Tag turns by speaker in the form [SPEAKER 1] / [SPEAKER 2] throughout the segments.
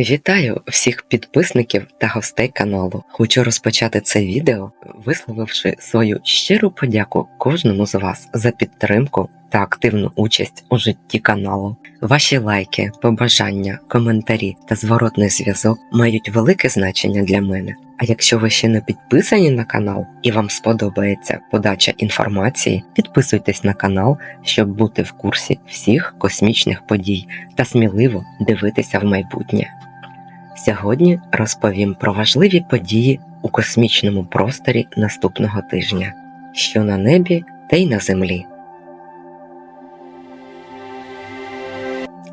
[SPEAKER 1] Вітаю всіх підписників та гостей каналу. Хочу розпочати це відео, висловивши свою щиру подяку кожному з вас за підтримку та активну участь у житті каналу. Ваші лайки, побажання, коментарі та зворотний зв'язок мають велике значення для мене. А якщо ви ще не підписані на канал і вам сподобається подача інформації, підписуйтесь на канал, щоб бути в курсі всіх космічних подій та сміливо дивитися в майбутнє. Сьогодні розповім про важливі події у космічному просторі наступного тижня, що на небі та й на землі.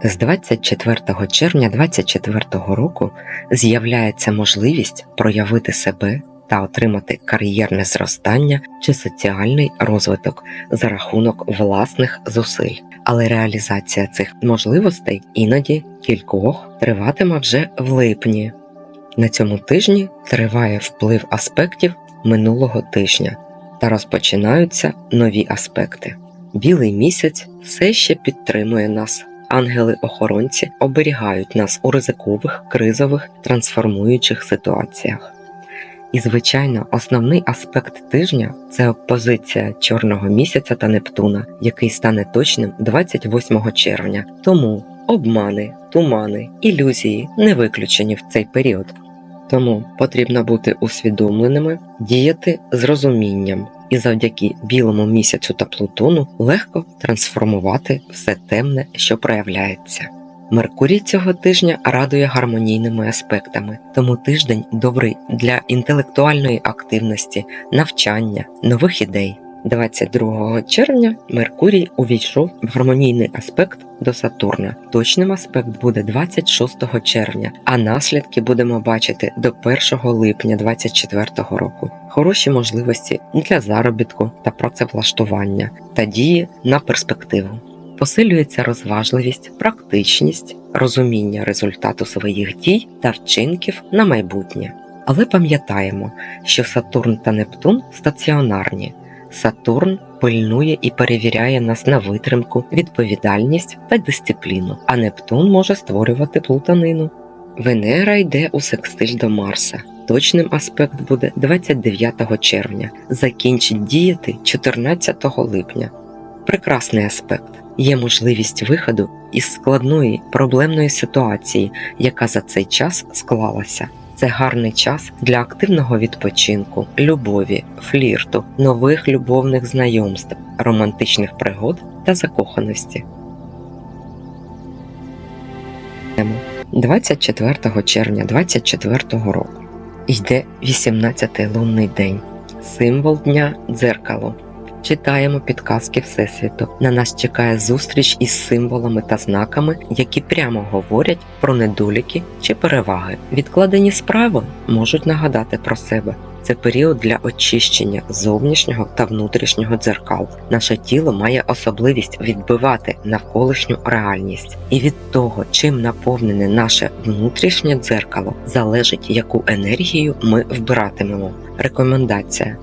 [SPEAKER 1] З 24 червня 2024 року з'являється можливість проявити себе та отримати кар'єрне зростання чи соціальний розвиток за рахунок власних зусиль. Але реалізація цих можливостей іноді кількох триватиме вже в липні. На цьому тижні триває вплив аспектів минулого тижня та розпочинаються нові аспекти. Білий місяць все ще підтримує нас. Ангели-охоронці оберігають нас у ризикових, кризових, трансформуючих ситуаціях. І, звичайно, основний аспект тижня це опозиція чорного місяця та Нептуна, який стане точним 28 червня. Тому обмани, тумани, ілюзії не виключені в цей період. Тому потрібно бути усвідомленими, діяти з розумінням і завдяки білому місяцю та Плутону легко трансформувати все темне, що проявляється. Меркурій цього тижня радує гармонійними аспектами, тому тиждень добрий для інтелектуальної активності, навчання, нових ідей. 22 червня Меркурій увійшов в гармонійний аспект до Сатурна. Точним аспект буде 26 червня, а наслідки будемо бачити до 1 липня 2024 року. Хороші можливості для заробітку та працевлаштування та дії на перспективу. Посилюється розважливість, практичність, розуміння результату своїх дій та вчинків на майбутнє. Але пам'ятаємо, що Сатурн та Нептун стаціонарні. Сатурн пильнує і перевіряє нас на витримку, відповідальність та дисципліну, а Нептун може створювати плутанину. Венера йде у секстиль до Марса. Точним аспект буде 29 червня, закінчить діяти 14 липня. Прекрасний аспект. Є можливість виходу із складної проблемної ситуації, яка за цей час склалася. Це гарний час для активного відпочинку, любові, флірту, нових любовних знайомств, романтичних пригод та закоханості. 24 червня 24 року йде 18-й лунний день, символ дня дзеркало. Читаємо підказки Всесвіту. На нас чекає зустріч із символами та знаками, які прямо говорять про недоліки чи переваги. Відкладені справи можуть нагадати про себе. Це період для очищення зовнішнього та внутрішнього дзеркал. Наше тіло має особливість відбивати навколишню реальність, і від того, чим наповнене наше внутрішнє дзеркало, залежить, яку енергію ми вбиратимемо. Рекомендація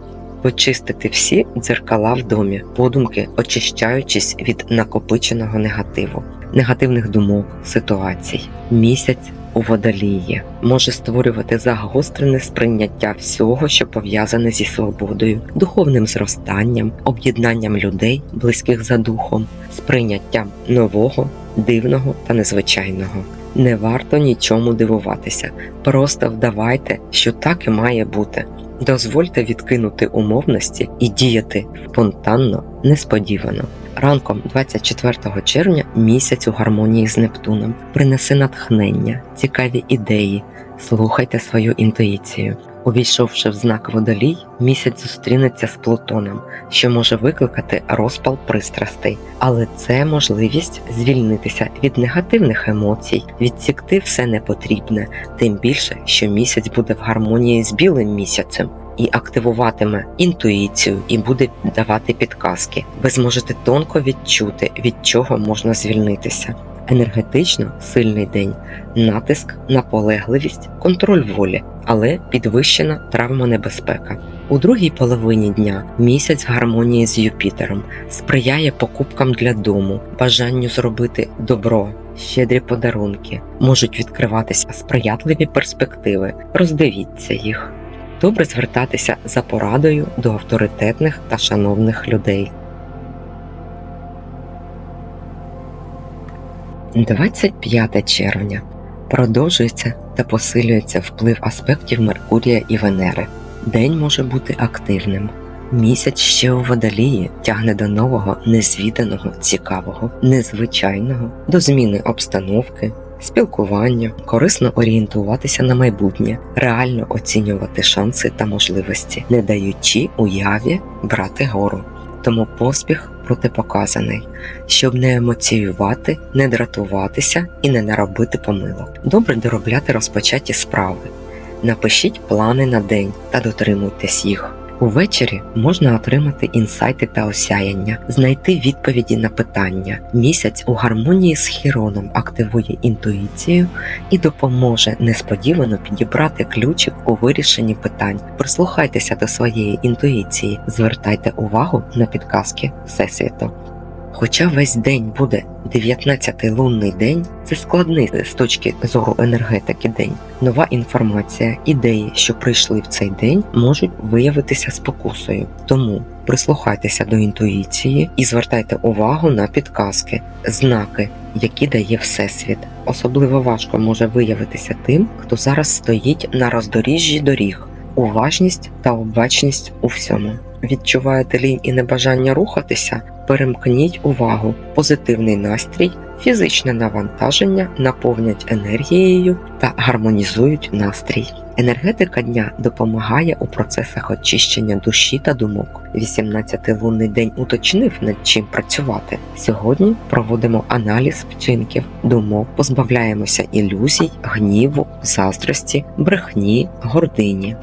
[SPEAKER 1] почистити всі дзеркала в домі, подумки очищаючись від накопиченого негативу, негативних думок, ситуацій. Місяць у водолії може створювати загострене сприйняття всього, що пов'язане зі свободою, духовним зростанням, об'єднанням людей, близьких за духом, сприйняттям нового, дивного та незвичайного. Не варто нічому дивуватися, просто вдавайте, що так і має бути. Дозвольте відкинути умовності і діяти спонтанно, несподівано. Ранком 24 червня місяць у гармонії з Нептуном принесе натхнення, цікаві ідеї, слухайте свою інтуїцію. Увійшовши в знак водолій, місяць зустрінеться з Плутоном, що може викликати розпал пристрастей, але це можливість звільнитися від негативних емоцій, відсікти все непотрібне, тим більше, що місяць буде в гармонії з білим місяцем. І активуватиме інтуїцію і буде давати підказки. Ви зможете тонко відчути, від чого можна звільнитися. Енергетично сильний день, натиск, наполегливість, контроль волі, але підвищена травмонебезпека. У другій половині дня місяць гармонії з Юпітером сприяє покупкам для дому, бажанню зробити добро, щедрі подарунки, можуть відкриватися сприятливі перспективи. Роздивіться їх. Добре звертатися за порадою до авторитетних та шановних людей. 25 червня продовжується та посилюється вплив аспектів Меркурія і Венери. День може бути активним. Місяць ще у водолії тягне до нового, незвіданого, цікавого, незвичайного, до зміни обстановки, спілкування, корисно орієнтуватися на майбутнє, реально оцінювати шанси та можливості, не даючи уяві брати гору. Тому поспіх протипоказаний, щоб не емоціювати, не дратуватися і не наробити помилок. Добре доробляти розпочаті справи. Напишіть плани на день та дотримуйтесь їх. Увечері можна отримати інсайти та осяяння, знайти відповіді на питання. Місяць у гармонії з Хіроном активує інтуїцію і допоможе несподівано підібрати ключик у вирішенні питань. Прислухайтеся до своєї інтуїції, звертайте увагу на підказки Всесвіту. Хоча весь день буде 19-й лунний день, це складний з точки зору енергетики день. Нова інформація, ідеї, що прийшли в цей день, можуть виявитися спокусою. Тому прислухайтеся до інтуїції і звертайте увагу на підказки, знаки, які дає Всесвіт. Особливо важко може виявитися тим, хто зараз стоїть на роздоріжжі доріг. Уважність та обачність у всьому. Відчуваєте лінь і небажання рухатися? Перемкніть увагу, позитивний настрій, фізичне навантаження наповнять енергією та гармонізують настрій. Енергетика дня допомагає у процесах очищення душі та думок. 18-й лунний день уточнив над чим працювати. Сьогодні проводимо аналіз вчинків, думок, позбавляємося ілюзій, гніву, заздрості, брехні, гордині.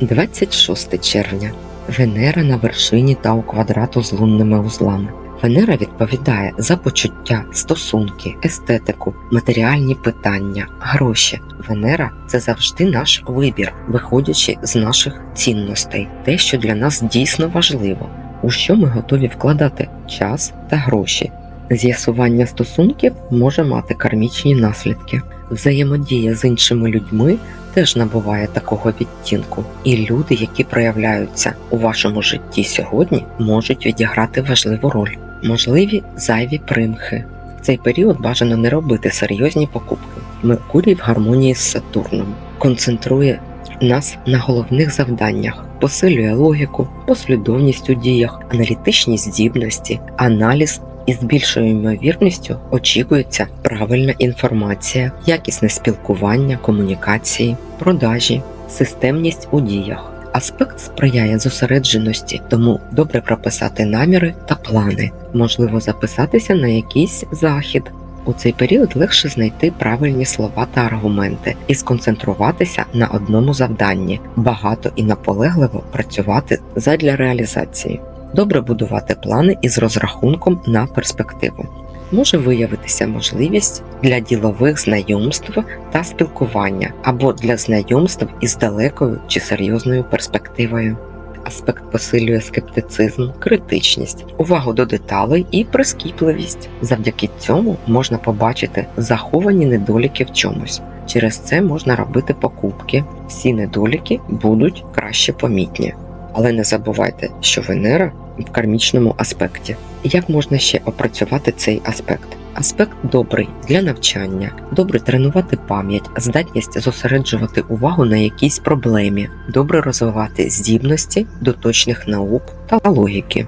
[SPEAKER 1] 26 червня. Венера на вершині та у квадрату з лунними узлами. Венера відповідає за почуття, стосунки, естетику, матеріальні питання, гроші. Венера це завжди наш вибір, виходячи з наших цінностей, те, що для нас дійсно важливо, у що ми готові вкладати час та гроші. З'ясування стосунків може мати кармічні наслідки. Взаємодія з іншими людьми теж набуває такого відтінку, і люди, які проявляються у вашому житті сьогодні, можуть відіграти важливу роль. Можливі зайві примхи. В цей період бажано не робити серйозні покупки. Меркурій в гармонії з Сатурном концентрує нас на головних завданнях, посилює логіку, послідовність у діях, аналітичні здібності, аналіз і з більшою ймовірністю очікується правильна інформація, якісне спілкування, комунікації, продажі, системність у діях. Аспект сприяє зосередженості, тому добре прописати наміри та плани, можливо записатися на якийсь захід. У цей період легше знайти правильні слова та аргументи і сконцентруватися на одному завданні, багато і наполегливо працювати задля реалізації. Добре будувати плани із розрахунком на перспективу. Може виявитися можливість для ділових знайомств та спілкування або для знайомств із далекою чи серйозною перспективою. Аспект посилює скептицизм, критичність, увагу до деталей і прискіпливість. Завдяки цьому можна побачити заховані недоліки в чомусь. Через це можна робити покупки. Всі недоліки будуть краще помітні. Але не забувайте, що Венера в кармічному аспекті. Як можна ще опрацювати цей аспект? Аспект добрий для навчання, добре тренувати пам'ять, здатність зосереджувати увагу на якійсь проблемі, добре розвивати здібності до точних наук та логіки.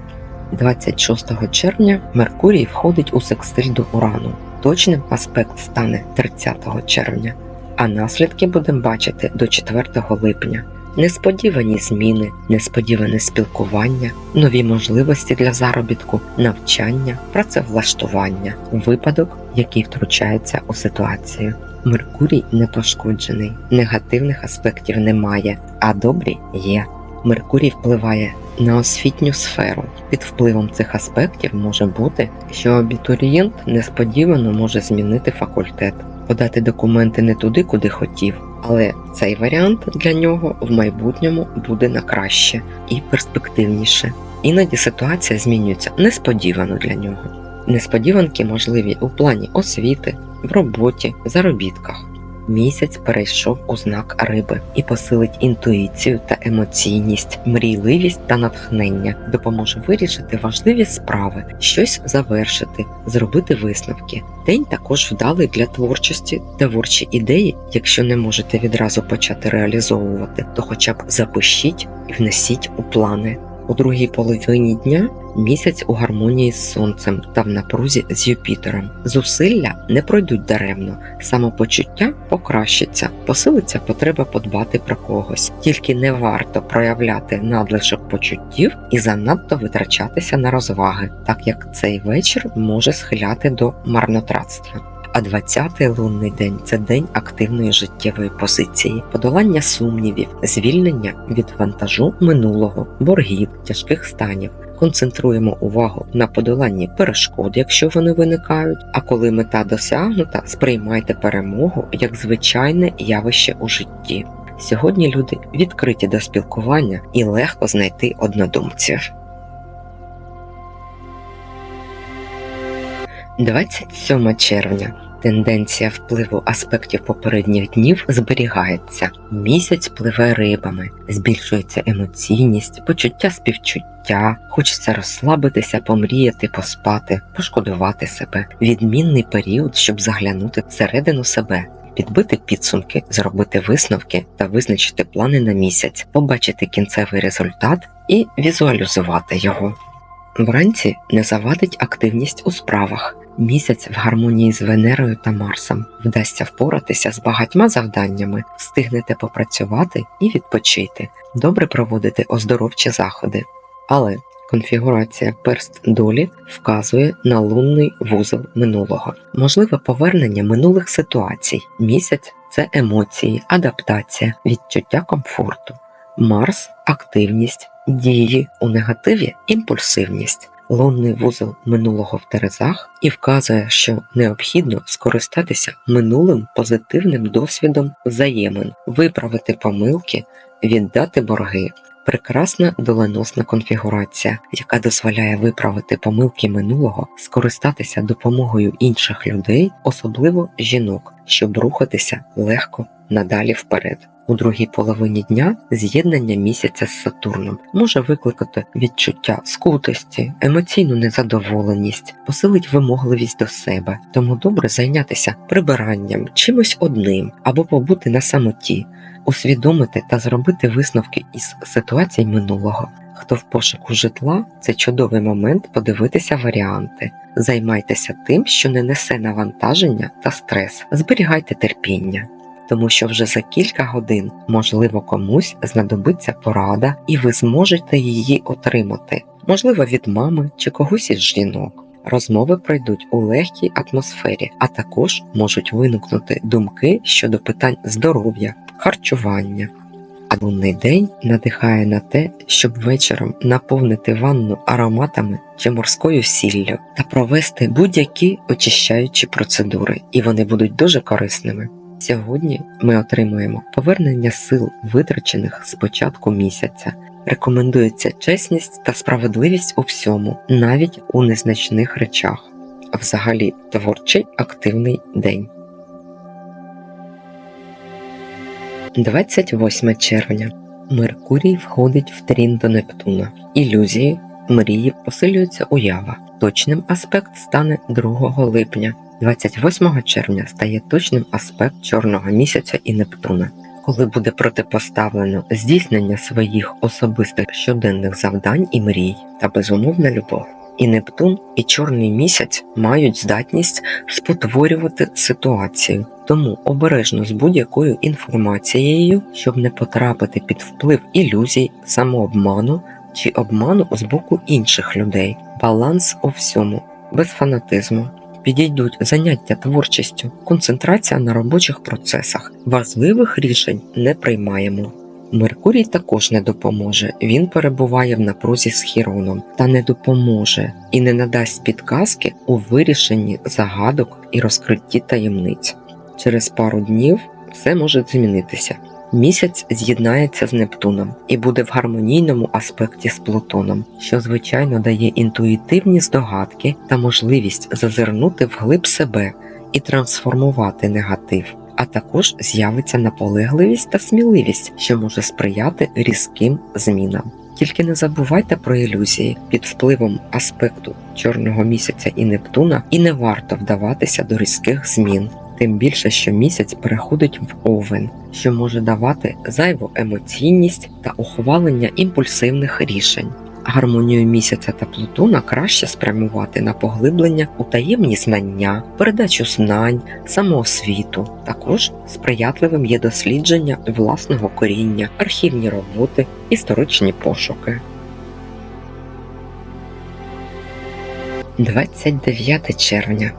[SPEAKER 1] 26 червня Меркурій входить у секстиль до Урану. Точним аспект стане 30 червня, а наслідки будемо бачити до 4 липня. Несподівані зміни, несподіване спілкування, нові можливості для заробітку, навчання, працевлаштування, випадок, який втручається у ситуацію. Меркурій не пошкоджений, негативних аспектів немає, а добрі є. Меркурій впливає на освітню сферу. Під впливом цих аспектів може бути, що абітурієнт несподівано може змінити факультет, подати документи не туди, куди хотів, Але цей варіант для нього в майбутньому буде на краще і перспективніше. Іноді ситуація змінюється несподівано для нього. Несподіванки можливі у плані освіти, в роботі, заробітках. Місяць перейшов у знак риби і посилить інтуїцію та емоційність, мрійливість та натхнення, допоможе вирішити важливі справи, щось завершити, зробити висновки. День також вдалий для творчості, творчі ідеї, якщо не можете відразу почати реалізовувати, то хоча б запишіть і внесіть у плани. У другій половині дня місяць у гармонії з сонцем та в напрузі з Юпітером. Зусилля не пройдуть даремно, самопочуття покращиться, посилиться потреба подбати про когось. Тільки не варто проявляти надлишок почуттів і занадто витрачатися на розваги, так як цей вечір може схиляти до марнотратства. А 20-й лунний день це день активної життєвої позиції, подолання сумнівів, звільнення від вантажу минулого, боргів, тяжких станів. Концентруємо увагу на подоланні перешкод, якщо вони виникають. А коли мета досягнута, сприймайте перемогу як звичайне явище у житті. Сьогодні люди відкриті до спілкування і легко знайти однодумців. 27 червня. Тенденція впливу аспектів попередніх днів зберігається. Місяць пливе рибами, збільшується емоційність, почуття співчуття, хочеться розслабитися, помріяти, поспати, пошкодувати себе. Відмінний період, щоб заглянути всередину себе. Підбити підсумки, зробити висновки та визначити плани на місяць, побачити кінцевий результат і візуалізувати його. Вранці не завадить активність у справах. Місяць в гармонії з Венерою та Марсом вдасться впоратися з багатьма завданнями, встигнете попрацювати і відпочити, добре проводити оздоровчі заходи. Але конфігурація перст долі вказує на лунний вузол минулого, можливе повернення минулих ситуацій. Місяць це емоції, адаптація, відчуття комфорту. Марс активність, дії у негативі імпульсивність. Лунний вузол минулого в Терезах і вказує, що необхідно скористатися минулим позитивним досвідом взаємин, виправити помилки, віддати борги. Прекрасна доленосна конфігурація, яка дозволяє виправити помилки минулого, скористатися допомогою інших людей, особливо жінок, щоб рухатися легко надалі вперед. У другій половині дня з'єднання місяця з Сатурном може викликати відчуття скутості, емоційну незадоволеність, посилить вимогливість до себе, тому добре зайнятися прибиранням, чимось одним або побути на самоті, усвідомити та зробити висновки із ситуацій минулого. Хто в пошуку житла, це чудовий момент подивитися варіанти. Займайтеся тим, що не несе навантаження та стрес, зберігайте терпіння тому що вже за кілька годин, можливо, комусь знадобиться порада, і ви зможете її отримати, можливо, від мами чи когось із жінок. Розмови пройдуть у легкій атмосфері, а також можуть виникнути думки щодо питань здоров'я, харчування. Лунний день надихає на те, щоб вечором наповнити ванну ароматами чи морською сіллю та провести будь-які очищаючі процедури, і вони будуть дуже корисними. Сьогодні ми отримуємо повернення сил, витрачених з початку місяця. Рекомендується чесність та справедливість у всьому, навіть у незначних речах. Взагалі, творчий активний день. 28 червня. Меркурій входить в трін до Нептуна. Ілюзії, мрії посилюється уява. Точним аспект стане 2 липня. 28 червня стає точним аспект чорного місяця і Нептуна, коли буде протипоставлено здійснення своїх особистих щоденних завдань і мрій та безумовна любов. І Нептун, і Чорний місяць мають здатність спотворювати ситуацію, тому обережно з будь-якою інформацією, щоб не потрапити під вплив ілюзій, самообману чи обману з боку інших людей, баланс у всьому, без фанатизму. Підійдуть заняття творчістю, концентрація на робочих процесах. Важливих рішень не приймаємо. Меркурій також не допоможе, він перебуває в напрузі з Хіроном та не допоможе і не надасть підказки у вирішенні загадок і розкритті таємниць. Через пару днів все може змінитися. Місяць з'єднається з Нептуном і буде в гармонійному аспекті з Плутоном, що звичайно дає інтуїтивні здогадки та можливість зазирнути вглиб себе і трансформувати негатив. А також з'явиться наполегливість та сміливість, що може сприяти різким змінам. Тільки не забувайте про ілюзії під впливом аспекту чорного місяця і Нептуна, і не варто вдаватися до різких змін. Тим більше, що місяць переходить в овен, що може давати зайву емоційність та ухвалення імпульсивних рішень. Гармонію місяця та Плутона краще спрямувати на поглиблення у таємні знання, передачу знань, самоосвіту. Також сприятливим є дослідження власного коріння, архівні роботи, історичні пошуки. 29 червня.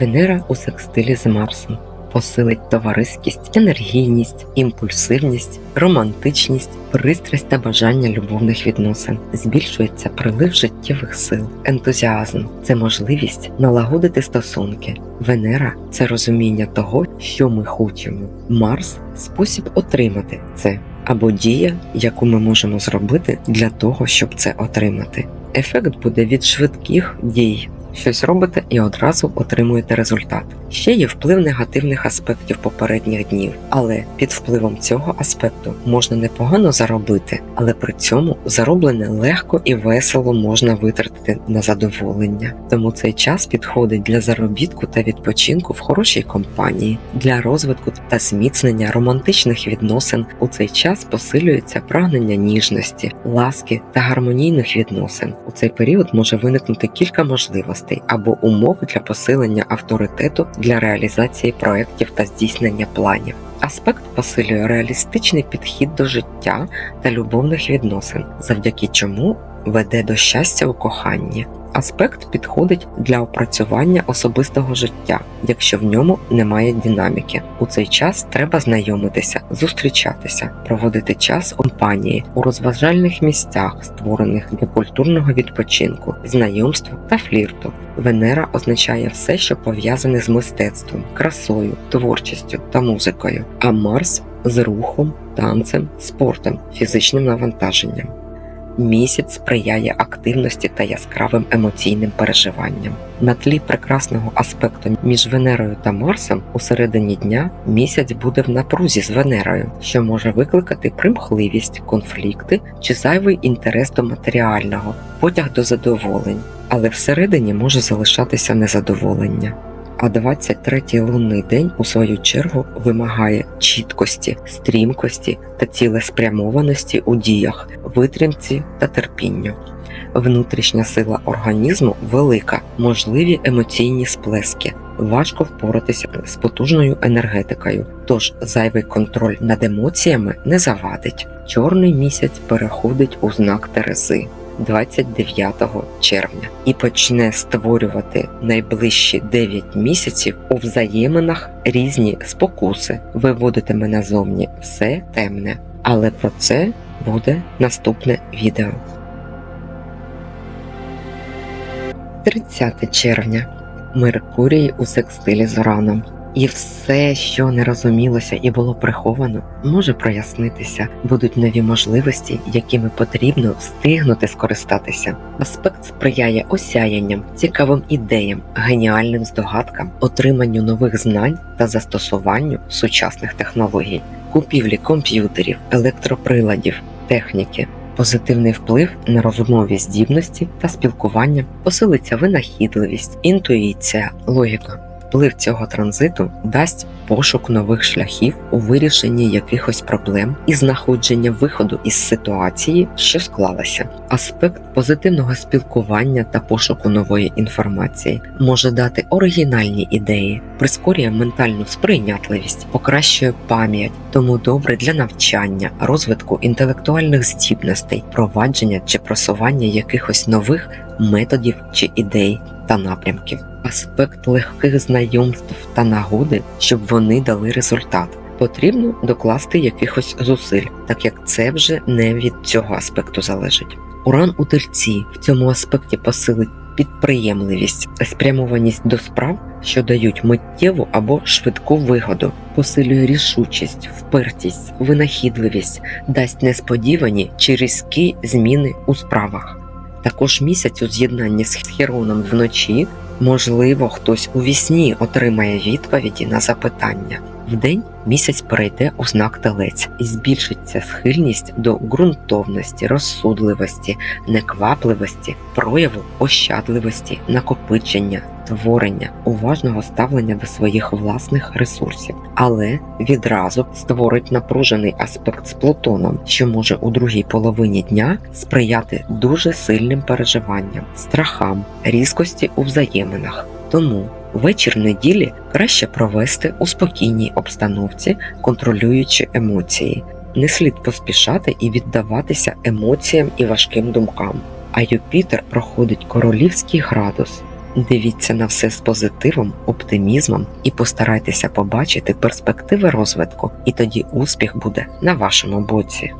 [SPEAKER 1] Венера у секстилі з Марсом посилить товариськість, енергійність, імпульсивність, романтичність, пристрасть та бажання любовних відносин. Збільшується прилив життєвих сил, ентузіазм це можливість налагодити стосунки. Венера це розуміння того, що ми хочемо. Марс спосіб отримати це або дія, яку ми можемо зробити для того, щоб це отримати. Ефект буде від швидких дій. Щось робите і одразу отримуєте результат. Ще є вплив негативних аспектів попередніх днів, але під впливом цього аспекту можна непогано заробити, але при цьому зароблене легко і весело можна витратити на задоволення. Тому цей час підходить для заробітку та відпочинку в хорошій компанії, для розвитку та зміцнення романтичних відносин. У цей час посилюється прагнення ніжності, ласки та гармонійних відносин. У цей період може виникнути кілька можливостей або умов для посилення авторитету для реалізації проєктів та здійснення планів. Аспект посилює реалістичний підхід до життя та любовних відносин, завдяки чому веде до щастя у коханні. Аспект підходить для опрацювання особистого життя, якщо в ньому немає динаміки. У цей час треба знайомитися, зустрічатися, проводити час у компанії у розважальних місцях, створених для культурного відпочинку, знайомства та флірту. Венера означає все, що пов'язане з мистецтвом, красою, творчістю та музикою, а Марс з рухом, танцем, спортом, фізичним навантаженням. Місяць сприяє активності та яскравим емоційним переживанням. На тлі прекрасного аспекту між Венерою та Марсом у середині дня місяць буде в напрузі з Венерою, що може викликати примхливість, конфлікти чи зайвий інтерес до матеріального, потяг до задоволень, але всередині може залишатися незадоволення. А 23-й лунний день, у свою чергу, вимагає чіткості, стрімкості та цілеспрямованості у діях, витримці та терпінню. Внутрішня сила організму велика, можливі емоційні сплески. Важко впоратися з потужною енергетикою, тож зайвий контроль над емоціями не завадить. Чорний місяць переходить у знак Терези. 29 червня і почне створювати найближчі 9 місяців у взаєминах різні спокуси, виводитиме назовні все темне. Але про це буде наступне відео. 30 червня. Меркурій у секстилі з Ураном. І все, що не розумілося і було приховано, може прояснитися. Будуть нові можливості, якими потрібно встигнути скористатися. Аспект сприяє осяянням, цікавим ідеям, геніальним здогадкам, отриманню нових знань та застосуванню сучасних технологій, купівлі комп'ютерів, електроприладів, техніки. Позитивний вплив на розумові здібності та спілкування посилиться винахідливість, інтуїція, логіка. Вплив цього транзиту дасть пошук нових шляхів у вирішенні якихось проблем і знаходження виходу із ситуації, що склалася. Аспект позитивного спілкування та пошуку нової інформації може дати оригінальні ідеї, прискорює ментальну сприйнятливість, покращує пам'ять, тому добре для навчання, розвитку інтелектуальних здібностей, провадження чи просування якихось нових методів чи ідей та напрямків. Аспект легких знайомств та нагоди, щоб вони дали результат. Потрібно докласти якихось зусиль, так як це вже не від цього аспекту залежить. Уран у тельці в цьому аспекті посилить підприємливість, спрямованість до справ, що дають миттєву або швидку вигоду, посилює рішучість, впертість, винахідливість, дасть несподівані чи різкі зміни у справах. Також місяць у з'єднанні з Хіроном вночі, можливо, хтось у вісні отримає відповіді на запитання. Вдень місяць перейде у знак телець і збільшиться схильність до ґрунтовності, розсудливості, неквапливості, прояву ощадливості, накопичення, творення, уважного ставлення до своїх власних ресурсів, але відразу створить напружений аспект з Плутоном, що може у другій половині дня сприяти дуже сильним переживанням, страхам, різкості у взаєминах. Тому вечір неділі краще провести у спокійній обстановці, контролюючи емоції. Не слід поспішати і віддаватися емоціям і важким думкам. А Юпітер проходить королівський градус. Дивіться на все з позитивом, оптимізмом і постарайтеся побачити перспективи розвитку, і тоді успіх буде на вашому боці.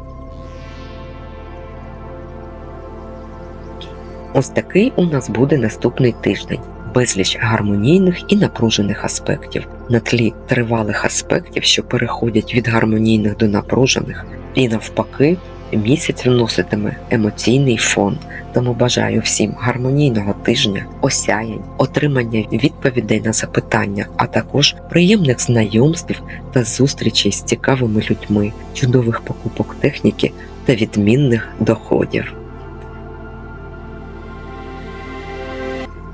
[SPEAKER 1] Ось такий у нас буде наступний тиждень. Безліч гармонійних і напружених аспектів на тлі тривалих аспектів, що переходять від гармонійних до напружених, і навпаки, місяць вноситиме емоційний фон. Тому бажаю всім гармонійного тижня, осяянь, отримання відповідей на запитання, а також приємних знайомств та зустрічей з цікавими людьми, чудових покупок техніки та відмінних доходів.